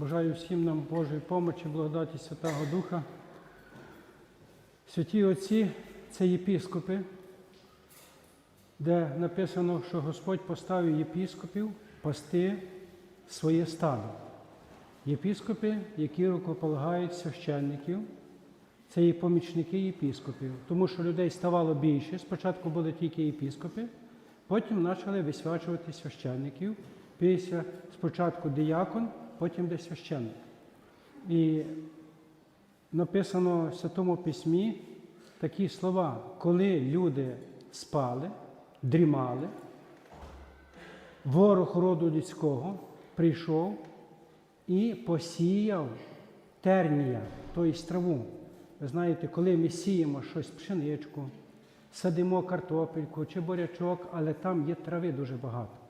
Бажаю всім нам Божої помочі, благодаті Святого Духа. Святі Отці це єпіскопи, де написано, що Господь поставив єпіскопів пасти своє стадо. Єпіскопи, які рукополагають священників, це є помічники єпіскопів, тому що людей ставало більше. Спочатку були тільки єпіскопи, потім почали висвячувати священників. Після спочатку диякон, потім де священник. І написано в Святому Письмі такі слова, коли люди спали, дрімали, ворог роду людського прийшов і посіяв тернія, тобто траву. Ви знаєте, коли ми сіємо щось пшеничку, садимо картопельку чи бурячок, але там є трави дуже багато.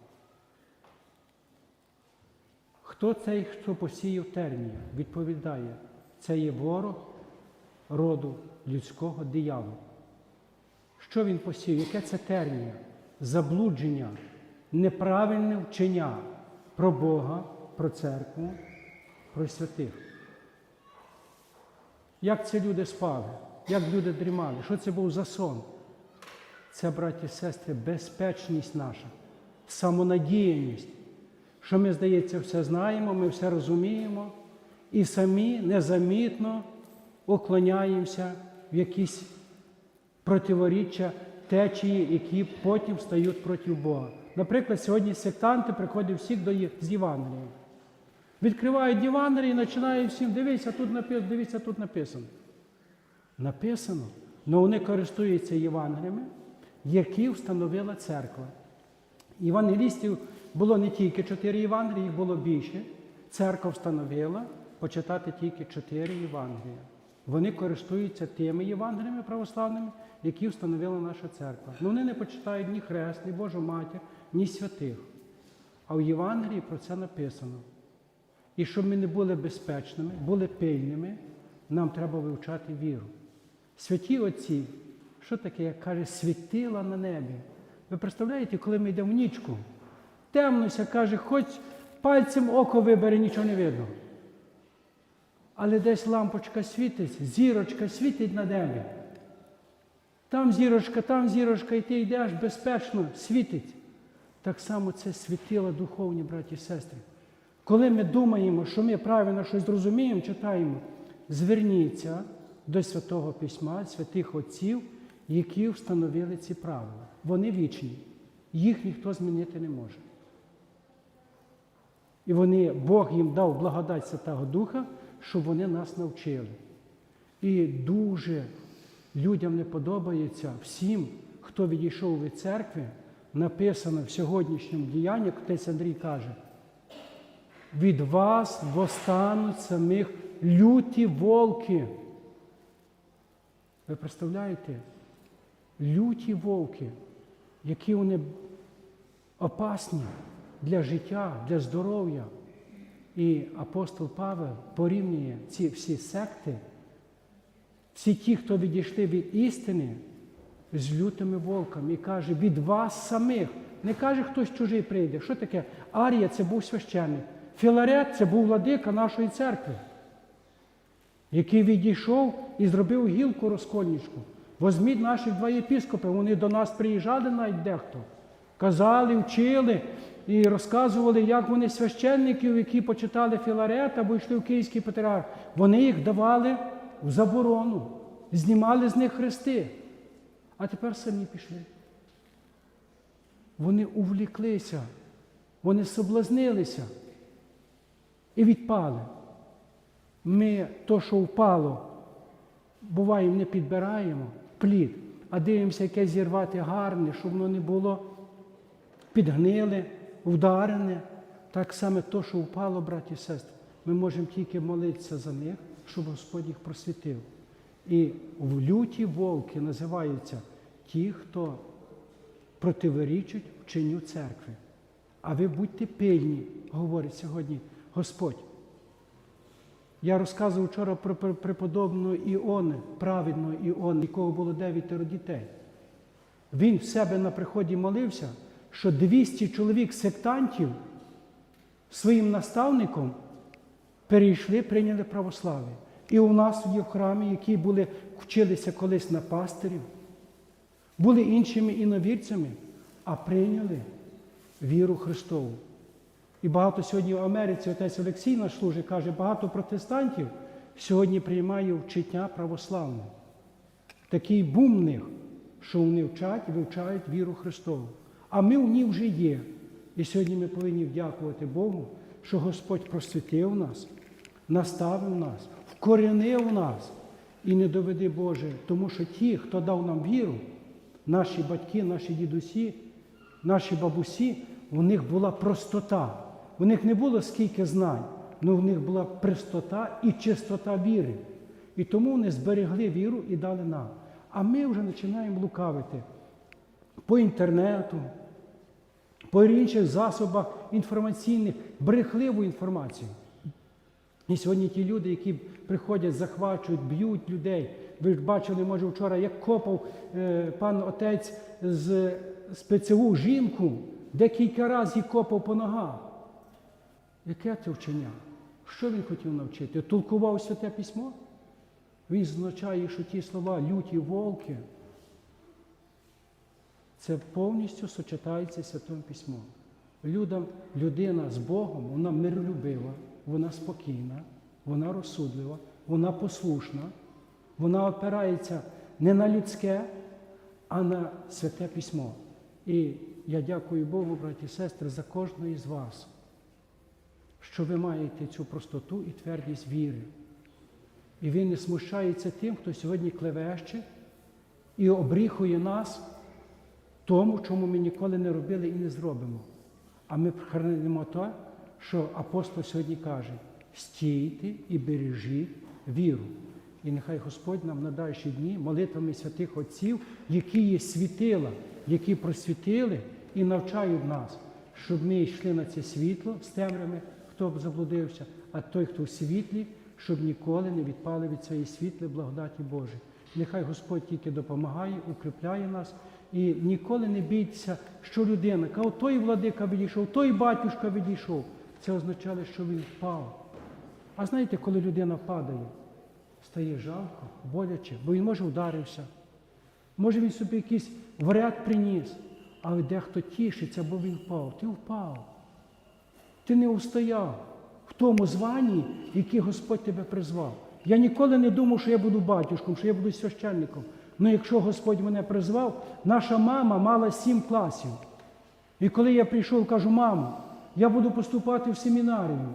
Хто цей, хто посіяв тернія? Відповідає, це є ворог роду людського дияволу. Що він посіяв? Яке це тернія? Заблудження, неправильне вчення про Бога, про церкву, про святих. Як ці люди спали? Як люди дрімали? Що це був за сон? Це, браті і сестри, безпечність наша, самонадіяність, що ми, здається, все знаємо, ми все розуміємо і самі незамітно уклоняємося в якісь противоріччя течії, які потім стають проти Бога. Наприклад, сьогодні сектанти приходять всіх до з Євангелієм. Відкривають Євангеліє і починають всім дивіться, тут написано, дивіться, тут написано. Написано, але вони користуються Євангеліями, які встановила церква. Євангелістів було не тільки чотири Євангелії, їх було більше. Церква встановила почитати тільки чотири Євангелія. Вони користуються тими Євангеліями православними, які встановила наша церква. Ну вони не почитають ні хрест, ні Божу матір, ні святих. А в Євангелії про це написано. І щоб ми не були безпечними, були пильними, нам треба вивчати віру. Святі Отці, що таке, як каже, світила на небі. Ви представляєте, коли ми йдемо в нічку, темнося, каже, хоч пальцем око вибере, нічого не видно. Але десь лампочка світить, зірочка світить на небі. Там зірочка, там зірочка, і ти йдеш безпечно, світить. Так само це світила духовні, браті і сестри. Коли ми думаємо, що ми правильно щось зрозуміємо, читаємо, зверніться до Святого Письма, святих Отців, які встановили ці правила. Вони вічні, їх ніхто змінити не може. І вони, Бог їм дав благодать Святого Духа, щоб вони нас навчили. І дуже людям не подобається всім, хто відійшов від церкви, написано в сьогоднішньому діянні, як Андрій каже, від вас востануть самих люті волки. Ви представляєте? Люті вовки, які вони опасні для життя, для здоров'я. І апостол Павел порівнює ці всі секти, всі ті, хто відійшли від істини, з лютими вовками і каже, від вас самих. Не каже, хтось чужий прийде. Що таке? Арія це був священник. Філарет це був владика нашої церкви, який відійшов і зробив гілку розкольничку. Возьміть наших два єпіскопи, вони до нас приїжджали навіть дехто. Казали, вчили і розказували, як вони священників, які почитали Філарет або йшли в Київський патріарх, вони їх давали в заборону, знімали з них хрести. А тепер самі пішли. Вони увліклися, вони соблазнилися і відпали. Ми то, що впало, буває, не підбираємо плід, а дивимося, яке зірвати гарне, щоб воно не було підгниле, вдарене. Так само то, що впало, браті і сестри, ми можемо тільки молитися за них, щоб Господь їх просвітив. І в люті вовки називаються ті, хто противорічать вченню церкви. А ви будьте пильні, говорить сьогодні Господь. Я розказував вчора про пр- преподобного Іони, праведного Іони, якого було дев'ятеро дітей. Він в себе на приході молився, що 200 чоловік сектантів своїм наставником перейшли, прийняли православ'я. І у нас є в храмі, які були, вчилися колись на пастирів, були іншими іновірцями, а прийняли віру Христову. І багато сьогодні в Америці отець Олексій наш служить, каже, багато протестантів сьогодні приймає вчення православне. Такий бум в них, що вони вчать і вивчають віру Христову. А ми в ній вже є. І сьогодні ми повинні дякувати Богу, що Господь просвітив нас, наставив нас, вкоренив нас і не доведи Боже, тому що ті, хто дав нам віру, наші батьки, наші дідусі, наші бабусі, у них була простота. У них не було скільки знань, але в них була простота і чистота віри. І тому вони зберегли віру і дали нам. А ми вже починаємо лукавити по інтернету, по інших засобах інформаційних, брехливу інформацію. І сьогодні ті люди, які приходять, захвачують, б'ють людей. Ви ж бачили, може, вчора, як копав е, пан отець з спецеву жінку, декілька разів її копав по ногах. Яке це вчення? Що він хотів навчити? Толкував святе письмо? Він означає, що ті слова люті волки, це повністю сочетається Святим Письмом. Людям, людина з Богом, вона миролюбива, вона спокійна, вона розсудлива, вона послушна, вона опирається не на людське, а на святе письмо. І я дякую Богу, браті і сестри, за кожного із вас, що ви маєте цю простоту і твердість віри. І він не смущається тим, хто сьогодні клевеще і обріхує нас тому, чому ми ніколи не робили і не зробимо. А ми хранимо те, що апостол сьогодні каже: стійте і бережіть віру. І нехай Господь нам на дальші дні молитвами святих Отців, які є світила, які просвітили і навчають нас, щоб ми йшли на це світло з темрями, хто б заблудився, а той, хто в світлі, щоб ніколи не відпали від цієї світли благодаті Божої. Нехай Господь тільки допомагає, укріпляє нас і ніколи не бійтеся, що людина, каже, той владика відійшов, той батюшка відійшов. Це означало, що він впав. А знаєте, коли людина падає, стає жалко, боляче, бо він може вдарився. Може він собі якийсь вряд приніс, але дехто тішиться, бо він впав. Ти впав. Ти не устояв в тому званні, яке Господь тебе призвав. Я ніколи не думав, що я буду батюшком, що я буду священником. Ну якщо Господь мене призвав, наша мама мала сім класів. І коли я прийшов, кажу, мамо, я буду поступати в семінарію.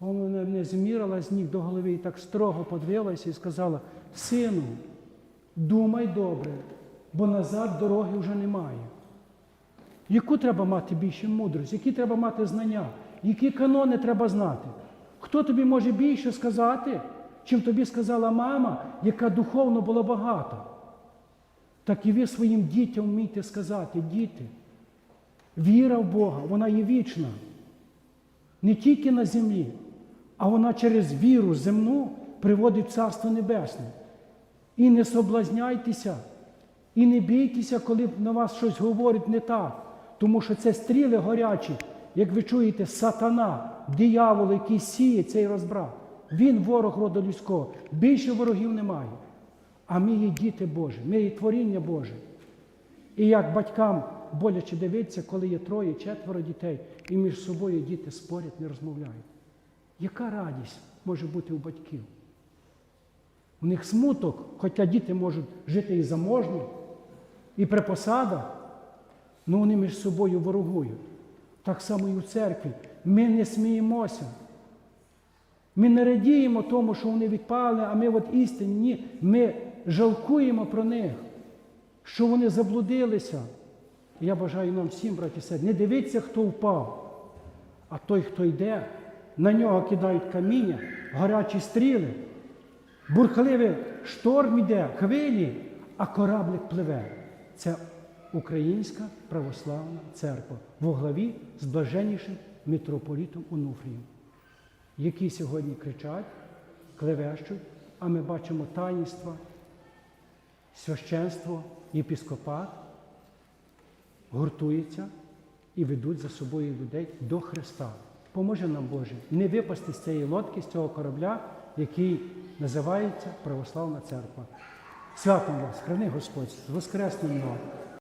Вона мене змірила з ніг до голови і так строго подивилася і сказала: Сину, думай добре, бо назад дороги вже немає. Яку треба мати більше мудрість, які треба мати знання, які канони треба знати? Хто тобі може більше сказати, чим тобі сказала мама, яка духовно була багата? Так і ви своїм дітям вмійте сказати, діти, віра в Бога, вона є вічна. Не тільки на землі, а вона через віру земну приводить в Царство Небесне. І не соблазняйтеся, і не бійтеся, коли на вас щось говорять не так. Тому що це стріли горячі, як ви чуєте, сатана, диявол, який сіє цей розбрат. Він ворог роду людського. Більше ворогів немає. А ми є діти Божі, ми є творіння Боже. І як батькам боляче дивитися, коли є троє, четверо дітей, і між собою діти спорять, не розмовляють. Яка радість може бути у батьків? У них смуток, хоча діти можуть жити і заможні, і при посадах, але вони між собою ворогують. Так само і у церкві. Ми не сміємося. Ми не радіємо тому, що вони відпали, а ми от істинні. Ні. Ми жалкуємо про них, що вони заблудилися. Я бажаю нам всім, браті сестри, не дивіться, хто впав, а той, хто йде, на нього кидають каміння, гарячі стріли, бурхливий шторм іде, хвилі, а кораблик пливе. Це Українська православна церква во главі з блаженнішим митрополітом Онуфрієм, які сьогодні кричать, клевещуть, а ми бачимо таїнства, священство, єпіскопат гуртуються і ведуть за собою людей до Христа. Поможи нам, Боже, не випасти з цієї лодки, з цього корабля, який називається Православна Церква. Святом вас, храни Господь, з Воскресним.